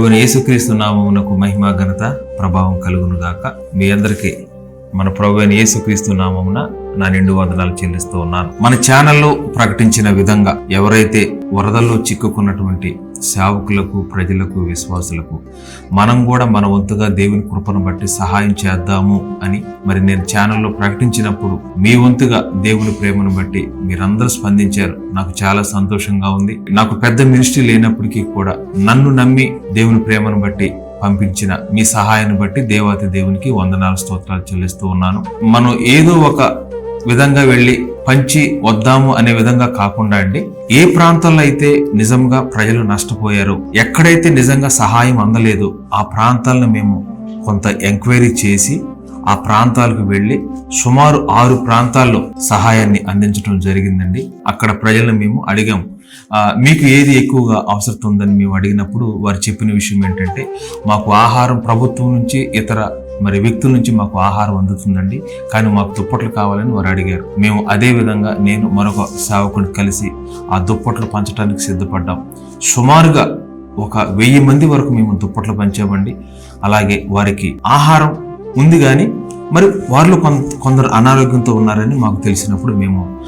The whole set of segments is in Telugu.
ప్రభుని యేసుక్రీస్తు నామమునకు మహిమ ఘనత ప్రభావం కలుగునుగాక. మీ అందరికీ మన ప్రభు అయిన యేసుక్రీస్తు నామమున నా నిండు వందనాలు చెల్లిస్తూ ఉన్నాను. మన ఛానల్లో ప్రకటించిన విధంగా ఎవరైతే వరదల్లో చిక్కుకున్నటువంటి సేవకులకు ప్రజలకు విశ్వాసులకు మనం కూడా మన వంతుగా దేవుని కృపను బట్టి సహాయం చేద్దాము అని మరి నేను ఛానల్లో ప్రకటించినప్పుడు మీ వంతుగా దేవుని ప్రేమను బట్టి మీరందరూ స్పందించారు. నాకు చాలా సంతోషంగా ఉంది. నాకు పెద్ద మినిస్ట్రీ లేనప్పటికీ కూడా నన్ను నమ్మి దేవుని ప్రేమను బట్టి పంపించిన మీ సహాయాన్ని బట్టి దేవాతి దేవునికి వందనాలు స్తోత్రాలు చెల్లిస్తూ ఉన్నాను. మనం ఏదో ఒక విధంగా వెళ్ళి పంచి వద్దాము అనే విధంగా కాకుండా అండి ఏ ప్రాంతాల్లో అయితే నిజంగా ప్రజలు నష్టపోయారు ఎక్కడైతే నిజంగా సహాయం అందలేదు ఆ ప్రాంతాలను మేము కొంత ఎంక్వైరీ చేసి ఆ ప్రాంతాలకు వెళ్ళి సుమారు ఆరు ప్రాంతాల్లో సహాయాన్ని అందించడం జరిగిందండి. అక్కడ ప్రజలను మేము అడిగాము మీకు ఏది ఎక్కువగా అవసరం ఉందని మేము అడిగినప్పుడు వారు చెప్పిన విషయం ఏంటంటే మాకు ఆహారం ప్రభుత్వం నుంచి ఇతర మరి వ్యక్తుల నుంచి మాకు ఆహారం అందుతుందండి. కానీ మాకు దుప్పట్లు కావాలని వారు అడిగారు. మేము అదే విధంగా నేను మరొక సేవకుని కలిసి ఆ దుప్పట్లు పంచడానికి సిద్ధపడ్డాం. సుమారుగా ఒక వెయ్యి మంది వరకు మేము దుప్పట్లు పంచామండి. అలాగే వారికి ఆహారం ఉంది కానీ మరి వారిలో కొం- కొందరు అనారోగ్యంతో ఉన్నారని మాకు తెలిసినప్పుడు మేము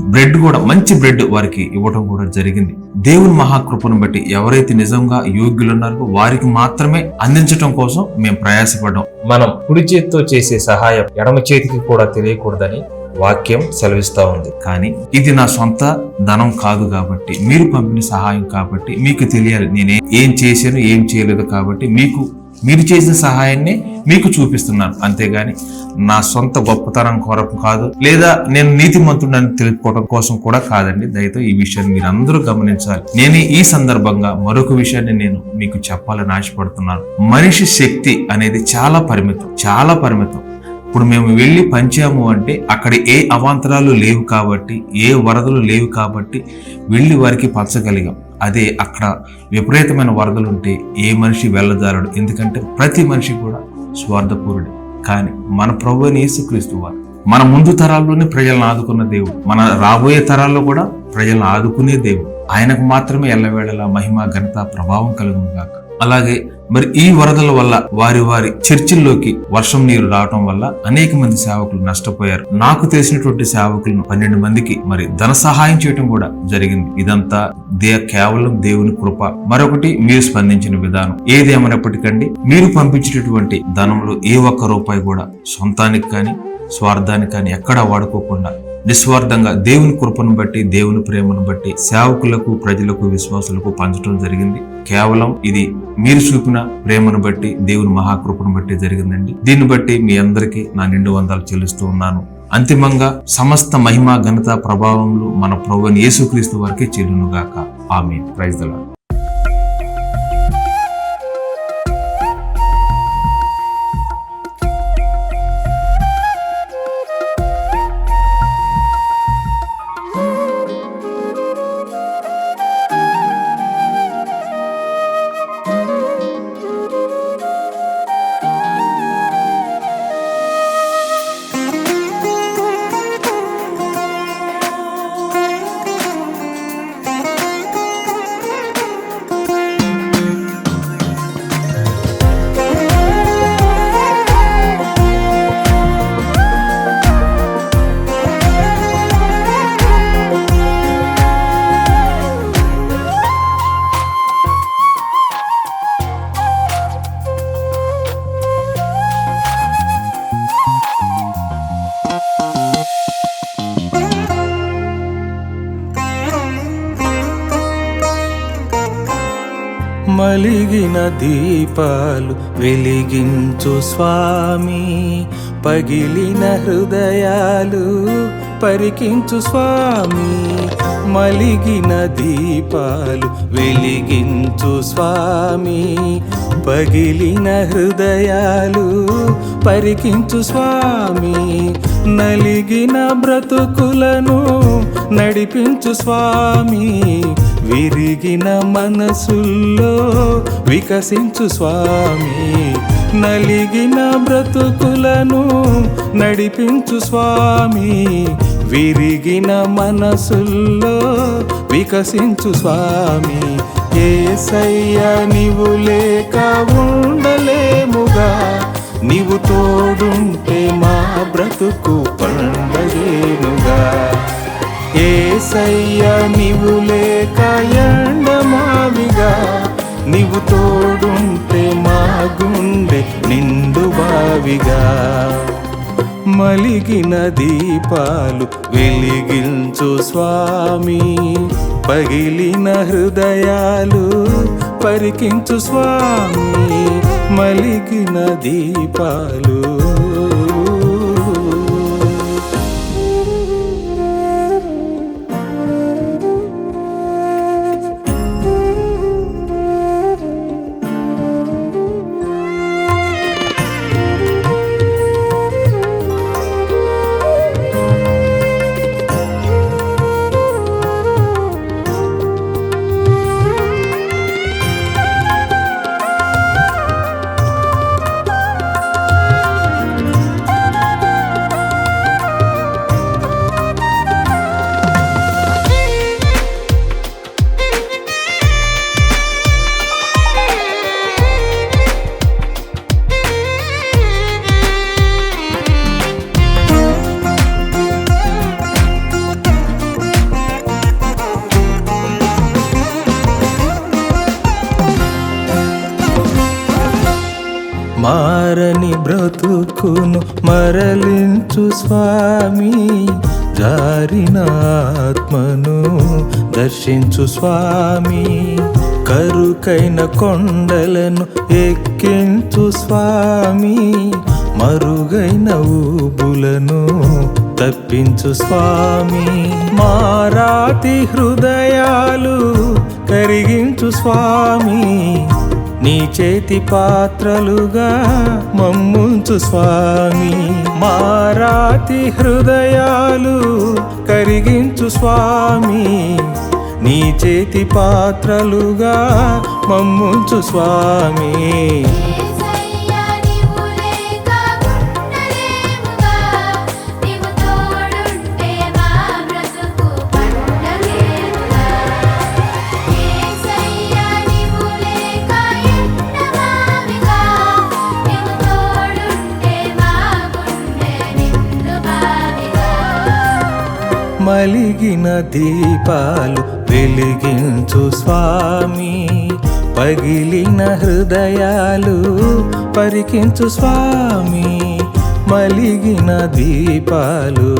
బ్రెడ్ కూడా మంచి బ్రెడ్ వారికి ఇవ్వడం కూడా జరిగింది. దేవుని మహాకృపను బట్టి ఎవరైతే నిజంగా యోగ్యులు ఉన్నారో వారికి మాత్రమే అందించడం కోసం మేము ప్రయాసపడ్డాం. మనం కుడి చేతితో చేసే సహాయం ఎడమ చేతికి కూడా తెలియకూడదని వాక్యం సెలవిస్తా ఉంది. కానీ ఇది నా సొంత ధనం కాదు కాబట్టి మీరు పంపిన సహాయం కాబట్టి మీకు తెలియాలి. నేను ఏం చేశాను ఏం చేయలేదు కాబట్టి మీకు మీరు చేసిన సహాయాన్ని మీకు చూపిస్తున్నాను. అంతేగాని నా సొంత గొప్పతనం కొరకు కాదు లేదా నేను నీతిమంతుడని తెలుపుకోవడం కోసం కూడా కాదండి. దయతో ఈ విషయాన్ని మీరు అందరూ గమనించాలి. నేను ఈ సందర్భంగా మరొక విషయాన్ని నేను మీకు చెప్పాలని ఆశపడుతున్నాను. మనిషి శక్తి అనేది చాలా పరిమితం చాలా పరిమితం. ఇప్పుడు మేము వెళ్ళి పంచాము అంటే అక్కడ ఏ అవాంతరాలు లేవు కాబట్టి ఏ వరదలు లేవు కాబట్టి వెళ్ళి వారికి పంచగలిగాం అదే అక్కడ విపరీతమైన వరదలు ఉంటే ఏ మనిషి వెళ్ళజాలడు ఎందుకంటే ప్రతి మనిషి కూడా స్వార్థపూరుడు. కానీ మన ప్రభు అయిన యేసుక్రీస్తు వారు మన ముందు తరాల్లోనే ప్రజలను ఆదుకున్న దేవుడు. మన రాబోయే తరాల్లో కూడా ప్రజలను ఆదుకునే దేవుడు. ఆయనకు మాత్రమే ఎల్లవేళలా మహిమ ఘనత ప్రభావం కలుగును కాక అలాగే మరి ఈ వరదల వల్ల వారి వారి చర్చిల్లోకి వర్షం నీరు రావటం వల్ల అనేక మంది సేవకులు నష్టపోయారు. నాకు తెలిసినటువంటి సేవకులను పన్నెండు మందికి మరి ధన సహాయం చేయటం కూడా జరిగింది. ఇదంతా దే కేవలం దేవుని కృప. మరొకటి మీరు స్పందించిన విధానం. ఏదేమైనప్పటికండి మీరు పంపించినటువంటి ధనంలో ఏ ఒక్క రూపాయి కూడా సొంతానికి కానీ స్వార్థానికి కానీ ఎక్కడా వాడుకోకుండా నిస్వార్థంగా దేవుని కృపను బట్టి దేవుని ప్రేమను బట్టి సేవకులకు ప్రజలకు విశ్వాసులకు పంచడం జరిగింది. కేవలం ఇది మీరు చూపిన ప్రేమను బట్టి దేవుని మహాకృపను బట్టి జరిగిందండి. దీన్ని బట్టి మీ అందరికీ నా నిండు వందలు చెల్లిస్తూ ఉన్నాను. అంతిమంగా సమస్త మహిమ ఘనత ప్రభావంలో మన ప్రభుని యేసుక్రీస్తు వారికి చెల్లునుగాక ఆమె ప్రైజ్ దలా దీపాలు వెలిగించు స్వామి. పగిలిన హృదయాలు పరికించు స్వామి. మలిగిన దీపాలు వెలిగించు స్వామి. పగిలిన హృదయాలు పరికించు స్వామి. నలిగిన బ్రతుకులను నడిపించు స్వామి. విరిగిన మనసుల్లో వికసించు స్వామి. నలిగిన బ్రతుకులను నడిపించు స్వామి. విరిగిన మనసుల్లో వికసించు స్వామి. ఏసయ్య నీవు లేక ఉండలేముగా. నీవు తోడుంటే మా బ్రతుకు పండగేనుగా. ఏసయ్య నీవు లేక ఎండమావిగా నీవు తోడుంటే మా గుండె నిండు బావిగా. మలిగిన దీపాలు వెలిగించు స్వామి పగిలిన హృదయాలు పరికించు స్వామి మలిగిన దీపాలు బ్రతుకును మరలించు స్వామి. జారిన ఆత్మను దర్శించు స్వామి. కరుకైన కొండలను ఎక్కించు స్వామి. మరుగైన ఊబులను తప్పించు స్వామి. మారాతి హృదయాలు కరిగించు స్వామి. నీ చేతి పాత్రలుగా మమ్ముంచు స్వామి. మారాతి హృదయాలు కరిగించు స్వామి. నీ చేతి పాత్రలుగా మమ్ముంచు స్వామి. మలిగిన దీపాలు వెలిగించు స్వామి. పగిలిన హృదయాలు పరికించు స్వామి. మలిగిన దీపాలు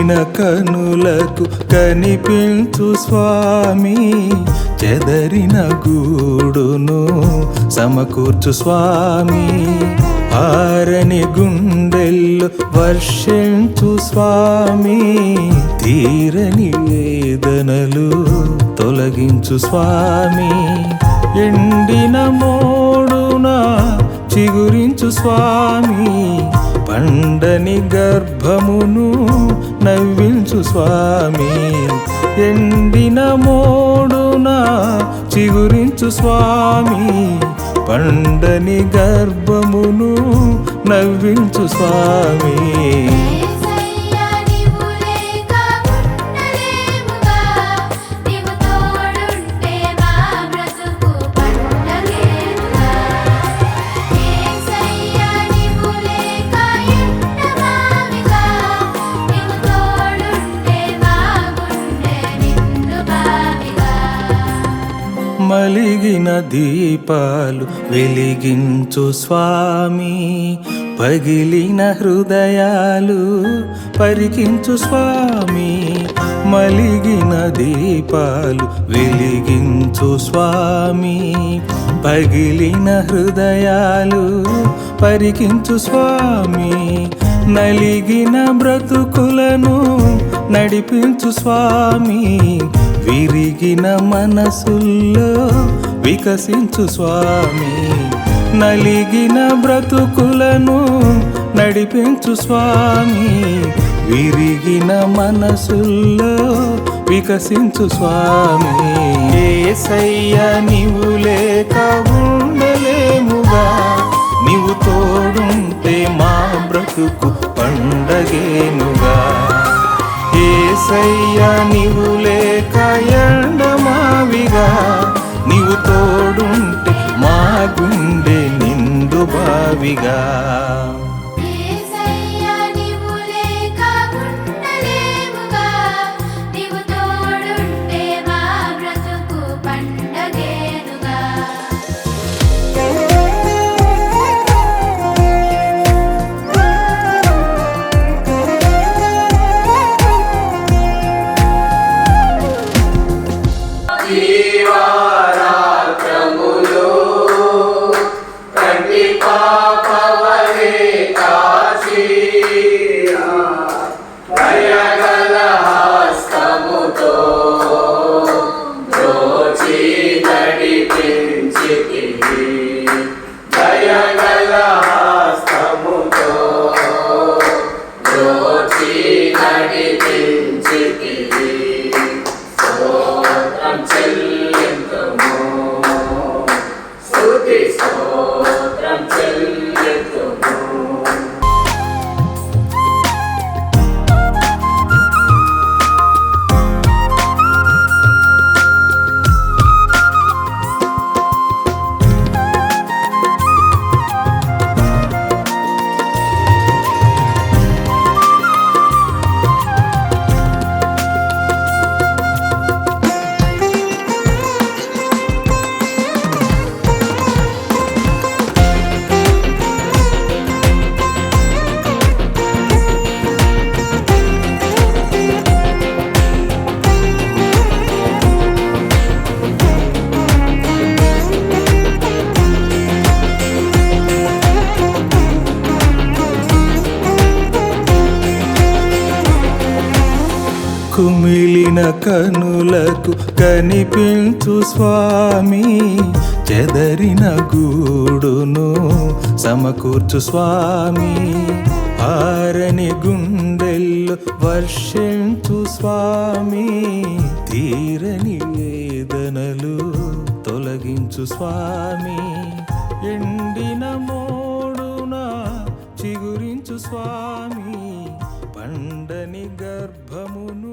కుమిలిన కనులకు కనిపించు స్వామి. చెదరిన గూడును సమకూర్చు స్వామి. ఆరని గుండెల్లో వర్షించు స్వామి. తీరని వేదనలు తొలగించు స్వామి. ఎండిన మోడున చిగురించు స్వామి. పండని గర్భమును నవ్వించు స్వామి. ఎండిన మోడున చిగురించు స్వామి. పండని గర్భమును నవ్వించు స్వామి. తోడుంటే దీపాలు వెలిగించు స్వామి. పగిలిన హృదయాలు పరికించు స్వామి. మలిగిన దీపాలు వెలిగించు స్వామి. పగిలిన హృదయాలు పరికించు స్వామి. నలిగిన బ్రతుకులను నడిపించు స్వామి. విరిగిన మనసుల్లో వికసించు స్వామి నలిగిన బ్రతుకులను నడిపించు స్వామి విరిగిన మనసుల్లో వికసించు స్వామి. ఏసయ్య నీవు లేక ఉండలేముగా నీవు తోడుంటే మా బ్రతుకు పండగేనుగా. ఏసయ్య నీవు లేక ఎండమావిగా నీవు తోడుంటే మా గుండె నిండు బావిగా. కుమిలిన కనులకు కనిపించు స్వామి. చెదరిన గూడును సమకూర్చు స్వామి. ఆరని గుండెల్లో వర్షించు స్వామి. తీరని వేదనలు తొలగించు స్వామి. ఎండిన మోడున చిగురించు స్వామి. పండని గర్భమును